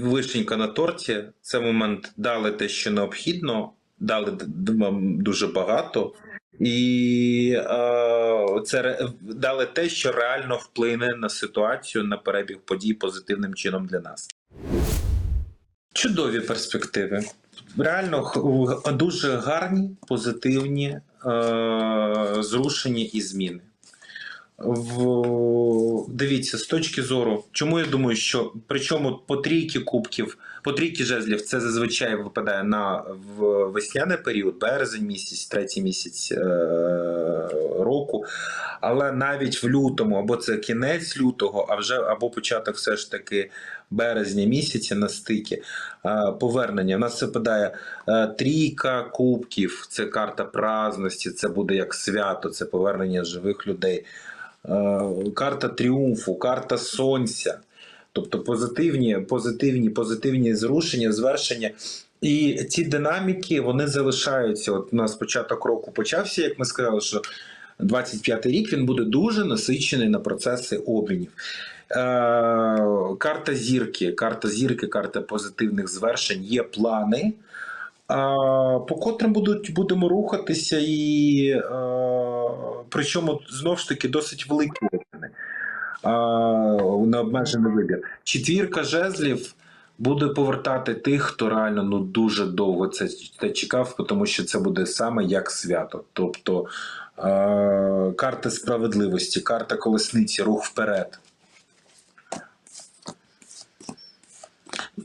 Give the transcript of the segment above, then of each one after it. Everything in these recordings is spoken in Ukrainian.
вишенька на торті. Це момент дали те, що необхідно, дали дуже багато, і е, це дали те, що реально вплине на ситуацію, на перебіг подій позитивним чином для нас. Чудові перспективи. Реально дуже гарні, позитивні е, зрушення і зміни. В, дивіться, з точки зору, чому я думаю, що причому по трійки кубків, по трійки жезлів це зазвичай випадає на весняний період, березень місяць, третій місяць е, року. Але навіть в лютому, або це кінець лютого, а вже або початок все ж таки березня місяця на стикі е, повернення. У нас випадає е, трійка кубків, це карта праздності, це буде як свято, це повернення живих людей. Е, карта тріумфу, карта сонця. Тобто позитивні, позитивні, позитивні зрушення, звершення. І ці динаміки вони залишаються. От у нас початок року почався, як ми сказали, що 25-й рік він буде дуже насичений на процеси обмінів. Е, карта зірки, карта зірки, карта позитивних звершень, є плани. А, по котрим будуть, будемо рухатися, і е, причому знову ж таки досить великі обміни. А, необмежений вибір. Четвірка жезлів буде повертати тих, хто реально ну дуже довго це, це чекав, тому що це буде саме як свято. Тобто е, карта справедливості, карта колесниці, рух вперед.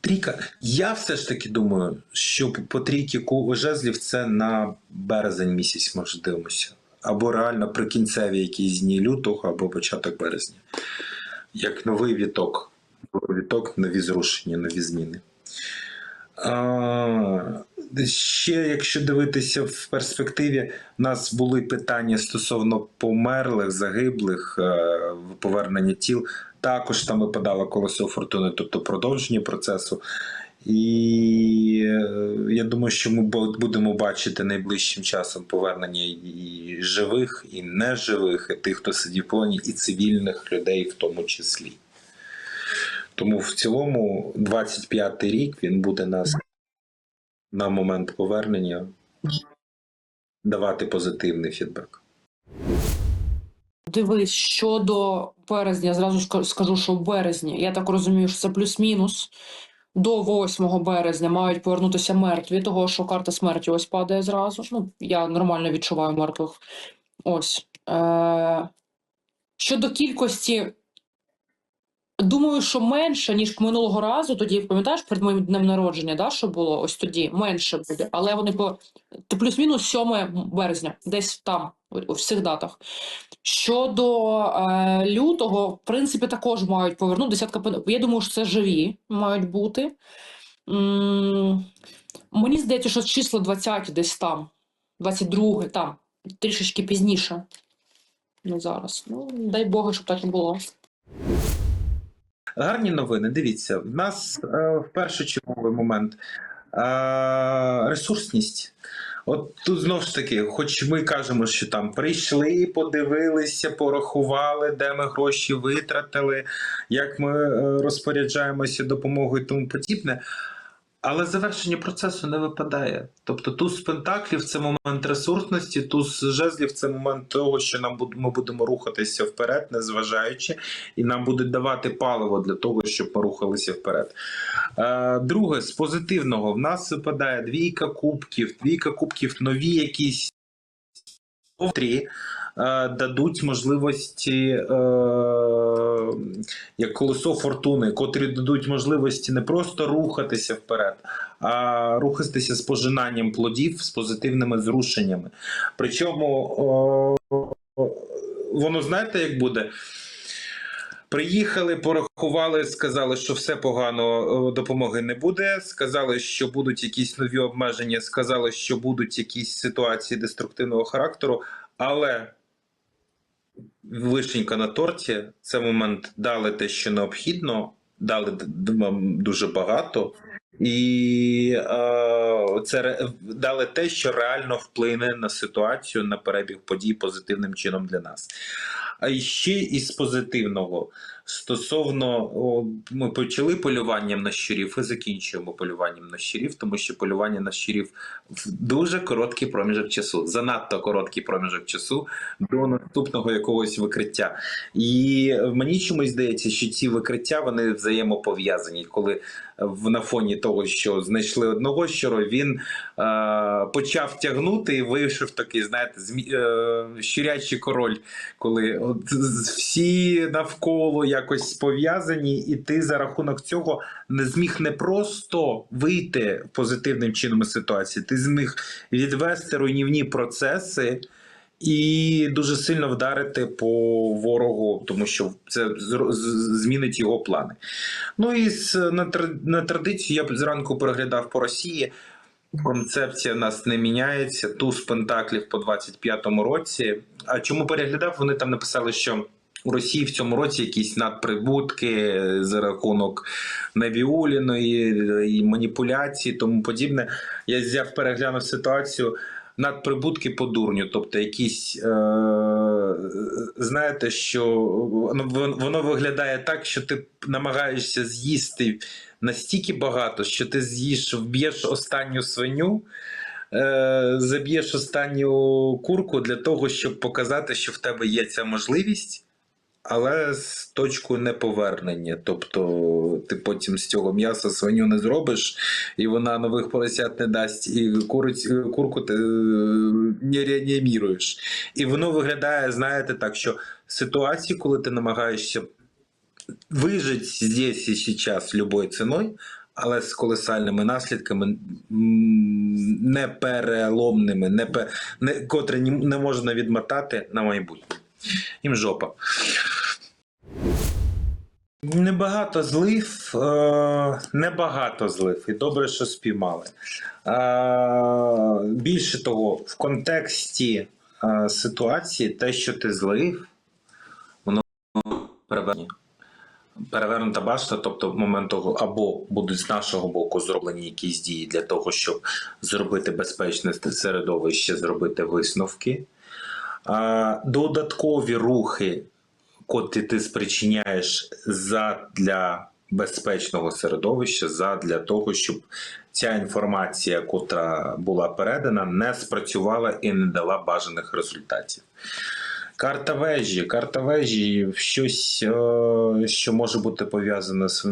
Трійка. Я все ж таки думаю, що по трійки жезлів це на березень місяць, може, дивимося. Або реально прикінцеві якісь дні лютого, або початок березня. Як новий віток. Новий Віток, нові зрушення, нові зміни. А, ще, якщо дивитися в перспективі, у нас були питання стосовно померлих, загиблих, е, повернення тіл. Також там випадало колесо фортуни, тобто продовження процесу. І е, я думаю, що ми будемо бачити найближчим часом повернення і живих, і неживих, і тих, хто сидів в полоні, і цивільних людей в тому числі. Тому в цілому 25-й рік він буде нас на момент повернення давати позитивний фідбек. Дивись, щодо березня, зразу скажу, що в березні, я так розумію, що це плюс-мінус. До 8 березня мають повернутися мертві, того що карта смерті ось падає зразу. Ну, я нормально відчуваю мертвих. Ось. Е- щодо кількості, думаю, що менше, ніж минулого разу. Тоді, пам'ятаєш, перед моїм днем народження, да, що було? Ось тоді менше буде. Але вони по плюс-мінус 7 березня, десь там, у всіх датах. Щодо е, лютого, в принципі, також мають повернути десятка. Я думаю, що це живі мають бути. М, Мені здається, що число 20 десь там, 22 там, трішечки пізніше. Не зараз. Ну, дай Боже, щоб так і було. Гарні новини. Дивіться, в нас е, в першочерговий момент е, ресурсність. От тут знову ж таки, хоч ми кажемо, що там прийшли, подивилися, порахували, де ми гроші витратили, як ми е, розпоряджаємося допомогою і тому подібне. Але завершення процесу не випадає. Тобто туз пентаклів це момент ресурсності, туз жезлів це момент того, що нам ми будемо рухатися вперед, незважаючи, і нам будуть давати паливо для того, щоб ми рухалися вперед. Е, друге, з позитивного, в нас випадає двійка кубків, двійка кубків, нові якісь три е, дадуть можливості, е, як колесо фортуни, котрі дадуть можливості не просто рухатися вперед, а рухатися з пожинанням плодів, з позитивними зрушеннями. Причому е, воно знаєте, як буде? Приїхали, порахували, сказали, що все погано, е, допомоги не буде. Сказали, що будуть якісь нові обмеження, сказали, що будуть якісь ситуації деструктивного характеру, але вишенька на торті це момент дали те, що необхідно, дали дуже багато, і е, це дали те, що реально вплине на ситуацію, на перебіг подій позитивним чином для нас. А ще із позитивного Стосовно о, ми почали полюванням на щурів і закінчуємо полюванням на щурів, тому що полювання на щурів в дуже короткий проміжок часу, занадто короткий проміжок часу до наступного якогось викриття. І мені чомусь здається, що ці викриття вони взаємопов'язані, коли в на фоні того, що знайшли одного щура, він е, почав тягнути і вийшов такий, знаєте, змі, е, щурячий король, коли от всі навколо якось пов'язані, і ти за рахунок цього не зміг не просто вийти позитивним чином із ситуації, ти зміг відвести руйнівні процеси. І дуже сильно вдарити по ворогу, тому що це змінить його плани. Ну і на, на традицію я б зранку переглядав по Росії. Концепція в нас не міняється. Туз Пентаклів по 25-му році. А чому переглядав? Вони там написали, що у Росії в цьому році якісь надприбутки за рахунок навіуліної і маніпуляції, тому подібне. Я взяв переглянув ситуацію. Надприбутки по дурню, тобто якісь, е, знаєте, що воно, воно виглядає так, що ти намагаєшся з'їсти настільки багато, що ти з'їш, вб'єш останню свиню, е, заб'єш останню курку для того, щоб показати, що в тебе є ця можливість, але з точкою неповернення. Тобто ти потім з цього м'яса свиню не зробиш, і вона нових поросят не дасть, і куриць, курку ти е, не реаніміруєш. І воно виглядає, знаєте, так, що ситуації, коли ти намагаєшся выжить здесь и сейчас любой ціною, але з колосальними наслідками, непереломними, не, не, котрі не можна відмотати на майбутнє. Їм жопа. Небагато злив, е, небагато злив, і добре, що спіймали. Е, більше того, в контексті е, ситуації, те, що ти злив, воно перевернення. Перевернута башта, тобто в момент того, або будуть з нашого боку зроблені якісь дії для того, щоб зробити безпечне середовище, зробити висновки. Додаткові рухи, котрі ти спричиняєш задля безпечного середовища, задля того, щоб ця інформація, котра була передана, не спрацювала і не дала бажаних результатів. Карта вежі. Карта вежі щось, е, що може бути пов'язано з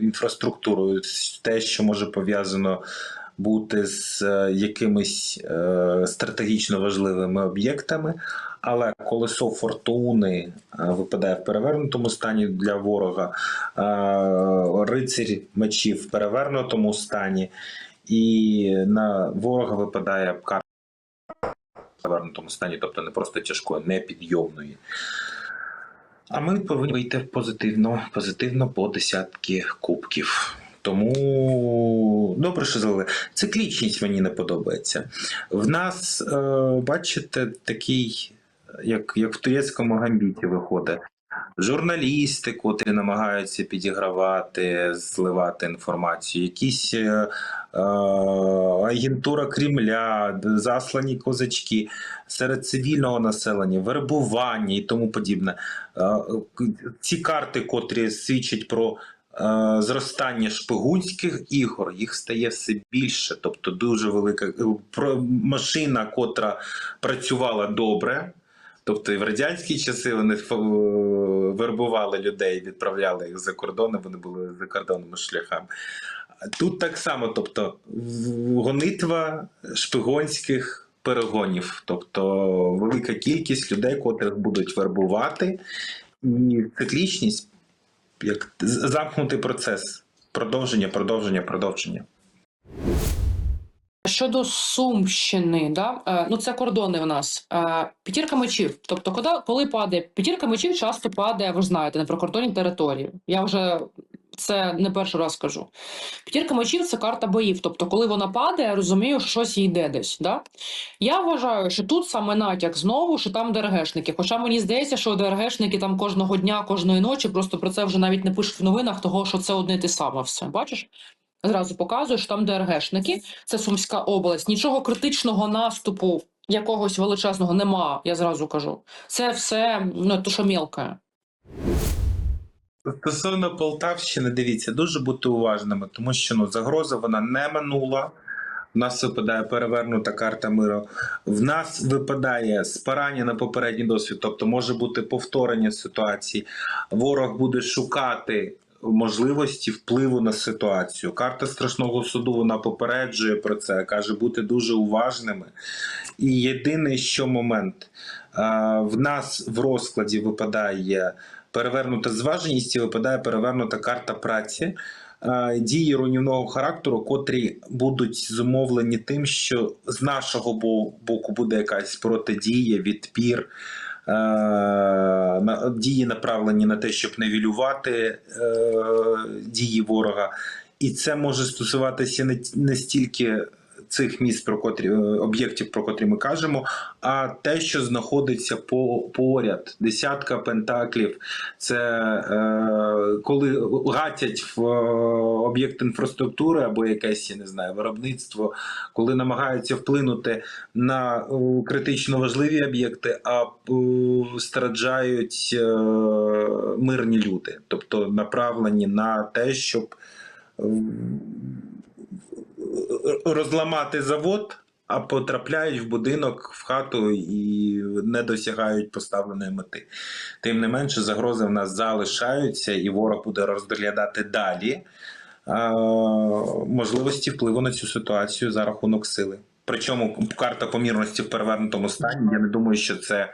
інфраструктурою, те, що може пов'язано бути з е, якимись е, стратегічно важливими об'єктами. Але колесо фортуни е, випадає в перевернутому стані для ворога, рицарь мечів в перевернутому стані, і на ворога випадає карта перевернутому стані, тобто не просто тяжкої, не підйомної. А ми повинні вийти позитивно, позитивно по десятки кубків. Тому добре, що зали. Циклічність мені не подобається. В нас, е, бачите, такий, як, як в турецькому гамбіті виходить. Журналісти, котрі намагаються підігравати, зливати інформацію, якісь е, е, агентура Кремля, заслані козачки серед цивільного населення, вербування і тому подібне. Е, Ці карти, котрі свідчать про зростання шпигунських ігор, їх стає все більше. Тобто дуже велика е, машина, котра працювала добре. Тобто і в радянські часи вони вербували людей, відправляли їх за кордони, вони були за кордонними шляхами. Тут так само, тобто гонитва шпигунських перегонів, тобто велика кількість людей, котрих будуть вербувати, і циклічність як замкнутий процес. Продовження, продовження, продовження. Щодо Сумщини, да? е, ну це кордони в нас. Е, П'ятірка мечів. Тобто, коли, падає п'ятірка мечів, часто падає, ви ж знаєте, на прикордонній території. Я вже це не перший раз кажу. П'ятірка мечів це карта боїв. Тобто, коли вона падає, я розумію, що щось йде десь. Да? Я вважаю, що тут саме натяк знову, що там ДРГшники. Хоча мені здається, що ДРГшники там кожного дня, кожної ночі, просто про це вже навіть не пишуть в новинах, того що це одне те саме все. Бачиш? Зразу показую, що там ДРГшники, це Сумська область. Нічого критичного наступу якогось величезного нема, я зразу кажу. Це все ну, то, що мілке. Стосовно Полтавщини, дивіться, дуже бути уважними, тому що ну, загроза вона не минула. В нас випадає перевернута карта миру. В нас випадає спирання на попередній досвід, тобто може бути повторення ситуації. Ворог буде шукати можливості впливу на ситуацію. Карта страшного суду вона попереджує про це, каже бути дуже уважними. І єдиний що момент в нас в розкладі випадає перевернута зваженість і випадає перевернута карта праці. Е, Дії руйнівного характеру, котрі будуть зумовлені тим, що з нашого боку буде якась протидія, відпір, е, дії направлені на те, щоб невілювати е, дії ворога. І це може стосуватися не стільки цих міст, про котрі е, об'єктів, про котрі ми кажемо, а те, що знаходиться по, поряд. Десятка пентаклів це е, коли гатять в е, об'єкт інфраструктури або якесь, я не знаю, виробництво, коли намагаються вплинути на е, критично важливі об'єкти, а е, страждають е, мирні люди, тобто направлені на те, щоб е, розламати завод. А потрапляють в будинок, в хату і не досягають поставленої мети. Тим не менше, загрози в нас залишаються, і ворог буде розглядати далі можливості впливу на цю ситуацію за рахунок сили. Причому карта помірності в перевернутому стані. Я не думаю, що це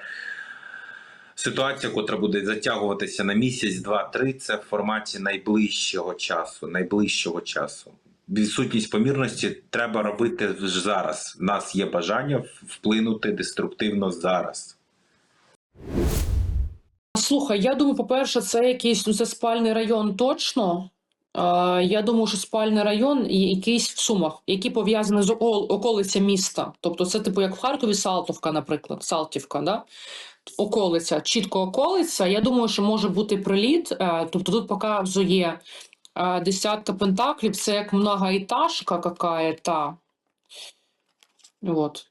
ситуація, котра буде затягуватися на місяць, два-три. Це в форматі найближчого часу. Найближчого часу. Відсутність помірності треба робити вже зараз. У нас є бажання вплинути деструктивно зараз. Слухай, я думаю, по-перше, це якийсь ну, це спальний район точно. Е, я думаю, що спальний район і якийсь в Сумах, які пов'язані з окол- околиця міста. Тобто, це типу як в Харкові Салтовка, наприклад, Салтівка, да? околиця, чітко околиця. Я думаю, що може бути приліт. Е, тобто тут показує десятка пентаклів, це як многоэтажка какая-то. Вот.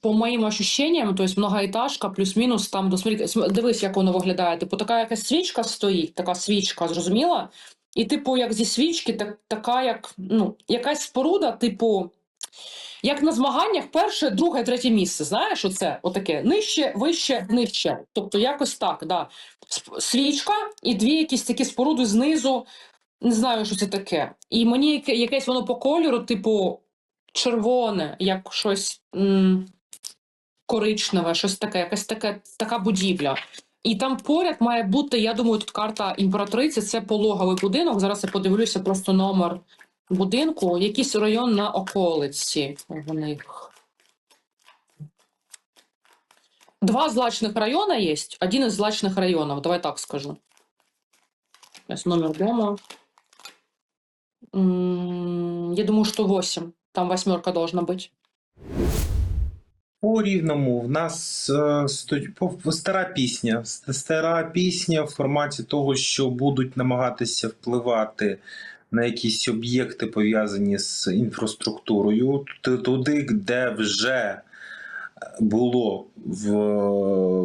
По моїм ощущениям, то есть многоэтажка, плюс-мінус там до дивись, як воно виглядає. Типу, така якась свічка стоїть, така свічка, зрозуміла? І, типу, як зі свічки, так, така, як ну, якась споруда, типу, як на змаганнях перше, друге, третє місце. Знаєш, оце отаке нижче, вище, нижче. Тобто, якось так, да. Свічка і дві якісь такі споруди знизу. Не знаю, що це таке. І мені якесь воно по кольору, типу, червоне, як щось. м, коричневе, щось таке, якась таке, така будівля. І там поряд має бути, я думаю, тут карта імператриці, це пологовий будинок. Зараз я подивлюся просто номер будинку, якийсь район на околиці в них. Два злачных района есть. Один из злачных районов, давай так скажу. Сейчас номер дома. М, Я думаю, что 8. Там восьмерка должна быть. По рівному в нас е, сто- по- стара пісня. С- Стара пісня в форматі того, що будуть намагатися впливати на якісь об'єкти, пов'язані з інфраструктурою, туди, де вже було в,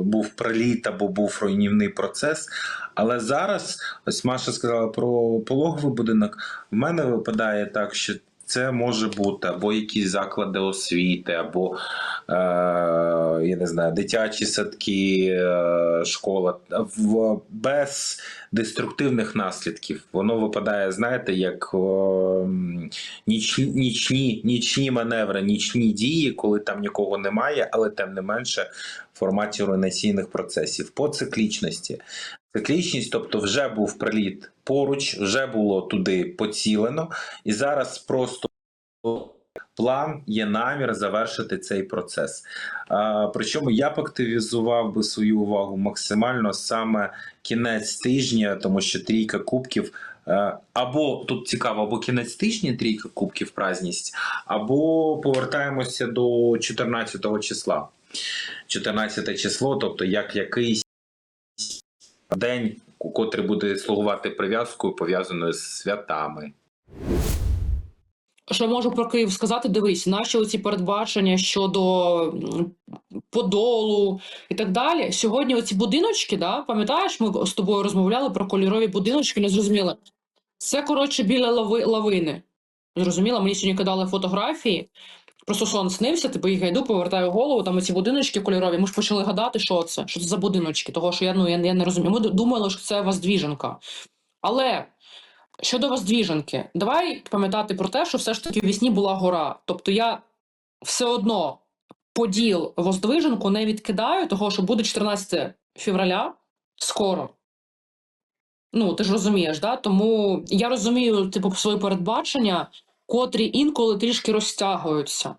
був приліт або був руйнівний процес. Але зараз, ось Маша сказала про пологовий будинок. В мене випадає так, що це може бути або якісь заклади освіти, або е, я не знаю, дитячі садки, е, школа в без деструктивних наслідків. Воно випадає, знаєте, як нічні, нічні, нічні маневри, нічні дії, коли там нікого немає, але тим не менше в форматі руйнаційних процесів по циклічності. Циклічність, тобто вже був приліт поруч, вже було туди поцілено, і зараз просто план є намір завершити цей процес. Причому я б активізував би свою увагу максимально саме кінець тижня, тому що трійка кубків. е, Або тут цікаво, або кінець тижня трійка кубків празність, або повертаємося до 14 числа. 14 число, тобто як якийсь день, котрий буде слугувати прив'язкою, пов'язаною з святами. Що можу про Київ сказати? Дивись, наші оці передбачення щодо Подолу і так далі. Сьогодні оці будиночки, да, пам'ятаєш, ми з тобою розмовляли про кольорові будиночки, не зрозуміли. Це, коротше, біля лави, лавини. Зрозуміла, мені сьогодні кидали фотографії. Просто сон снився, типу їх йду, повертаю голову, там оці будиночки кольорові. Ми ж почали гадати, що це, що це за будиночки, того що я, ну, я, я не розумію. Ми думали, що це воздвіженка. Але щодо воздвіженки, давай пам'ятати про те, що все ж таки в вісні була гора. Тобто я все одно поділ воздвиженку не відкидаю, того що буде 14 февраля скоро. Ну, ти ж розумієш, да? Тому я розумію, типу, свої передбачення, котрі інколи трішки розтягуються.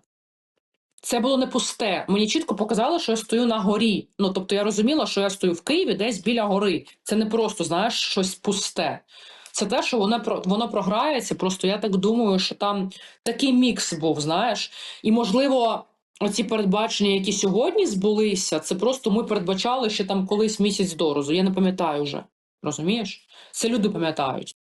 Це було не пусте. Мені чітко показали, що я стою на горі. Ну, тобто я розуміла, що я стою в Києві десь біля гори. Це не просто, знаєш, щось пусте. Це те, що воно, воно програється. Просто я так думаю, що там такий мікс був, знаєш. І, можливо, оці передбачення, які сьогодні збулися, це просто ми передбачали ще там колись місяць дорозу. Я не пам'ятаю вже. Розумієш? Це люди пам'ятають.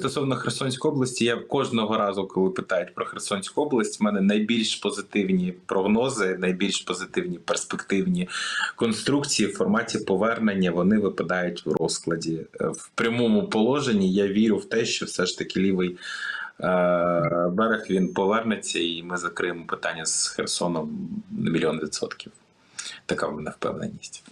Стосовно Херсонської області, я кожного разу, коли питають про Херсонську область, в мене найбільш позитивні прогнози, найбільш позитивні перспективні конструкції в форматі повернення вони випадають в розкладі. Е, В прямому положенні я вірю в те, що все ж таки лівий е, берег він повернеться, і ми закриємо питання з Херсоном на мільйон відсотків. Така в мене впевненість.